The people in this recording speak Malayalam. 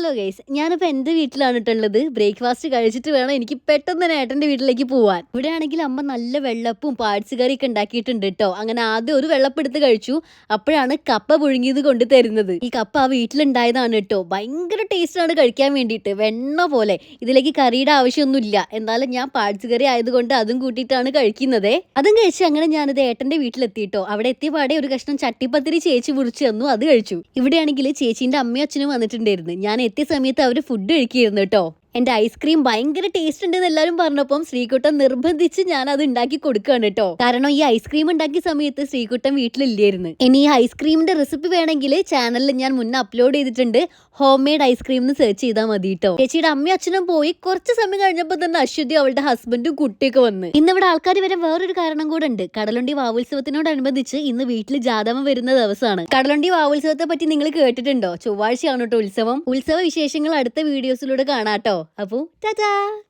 ഹലോ ഗൈസ് ഞാനിപ്പോൾ എന്റെ വീട്ടിലാണ് ഇട്ടുള്ളത് ബ്രേക്ക്ഫാസ്റ്റ് കഴിച്ചിട്ട് വേണം എനിക്ക് പെട്ടെന്ന് തന്നെ ഏട്ടന്റെ വീട്ടിലേക്ക് പോവാൻ. ഇവിടെ ആണെങ്കിൽ അമ്മ നല്ല വെള്ളപ്പും പാഴ്സ് കറിയൊക്കെ ഉണ്ടാക്കിയിട്ടുണ്ട് കേട്ടോ അങ്ങനെ ആദ്യം ഒരു വെള്ളപ്പ് എടുത്ത് കഴിച്ചു. അപ്പോഴാണ് കപ്പ പുഴുങ്ങിയത് കൊണ്ട് തരുന്നത്. ഈ കപ്പ ആ വീട്ടിലുണ്ടായതാണ് കേട്ടോ ഭയങ്കര ടേസ്റ്റാണ് കഴിക്കാൻ വേണ്ടിയിട്ട്. വെണ്ണ പോലെ. ഇതിലേക്ക് കറിയുടെ ആവശ്യമൊന്നുമില്ല. എന്നാലും ഞാൻ പാഴ്സ് കറി ആയതുകൊണ്ട് അതും കൂട്ടിയിട്ടാണ് കഴിക്കുന്നത്. അതും കഴിച്ച് അങ്ങനെ ഞാനിത് ഏട്ടന്റെ വീട്ടിലെത്തിയിട്ടോ അവിടെ എത്തിയ പാടെ ഒരു കഷ്ണം ചട്ടിപ്പത്തിരി ചേച്ചി മുറിച്ച് തന്നു. അത് കഴിച്ചു. ഇവിടെയാണെങ്കിൽ ചേച്ചീന്റെ അമ്മയും അച്ഛനും വന്നിട്ടുണ്ടായിരുന്നു. ഞാൻ എത്തിയ സമയത്ത് അവർ ഫുഡ് കഴിക്കുകയായിരുന്നു കേട്ടോ. എന്റെ ഐസ്ക്രീം ഭയങ്കര ടേസ്റ്റ് ഉണ്ടെന്ന് എല്ലാവരും പറഞ്ഞപ്പം ശ്രീകുട്ടൻ നിർബന്ധിച്ച് ഞാൻ അത് ഉണ്ടാക്കി കൊടുക്കുകയാണ് കേട്ടോ. കാരണം ഈ ഐസ്ക്രീം ഉണ്ടാക്കിയ സമയത്ത് ശ്രീകുട്ടൻ വീട്ടിലില്ലായിരുന്നു. ഇനി ഈ ഐസ്ക്രീമിന്റെ റെസിപ്പി വേണമെങ്കിൽ ചാനലിൽ ഞാൻ മുന്നേ അപ്ലോഡ് ചെയ്തിട്ടുണ്ട്. ഹോം മെയ്ഡ് ഐസ്ക്രീം എന്ന് സെർച്ച് ചെയ്താൽ മതി കേട്ടോ ചേച്ചിയുടെ അമ്മയും അച്ഛനും പോയി കുറച്ച് സമയം കഴിഞ്ഞപ്പോൾ തന്നെ അശ്വതി അവളുടെ ഹസ്ബൻഡും കുട്ടിയൊക്കെ വന്ന്. ഇന്ന് ഇവിടെ ആൾക്കാർ വരെ വേറൊരു കാരണം കൂടെ ഉണ്ട്. കടലുണ്ടി വാവുത്സവത്തിനോടനുബന്ധിച്ച് ഇന്ന് വീട്ടിൽ ജാതമ വരുന്ന ദിവസമാണ് കടലുണ്ടി വാവുത്സവത്തെ പറ്റി നിങ്ങൾ കേട്ടിട്ടുണ്ടോ? ചൊവ്വാഴ്ചയാണ് കേട്ടോ ഉത്സവം? ഉത്സവ വിശേഷങ്ങൾ അടുത്ത വീഡിയോസിലൂടെ കാണാട്ടോ Ciao, à vous. Tada!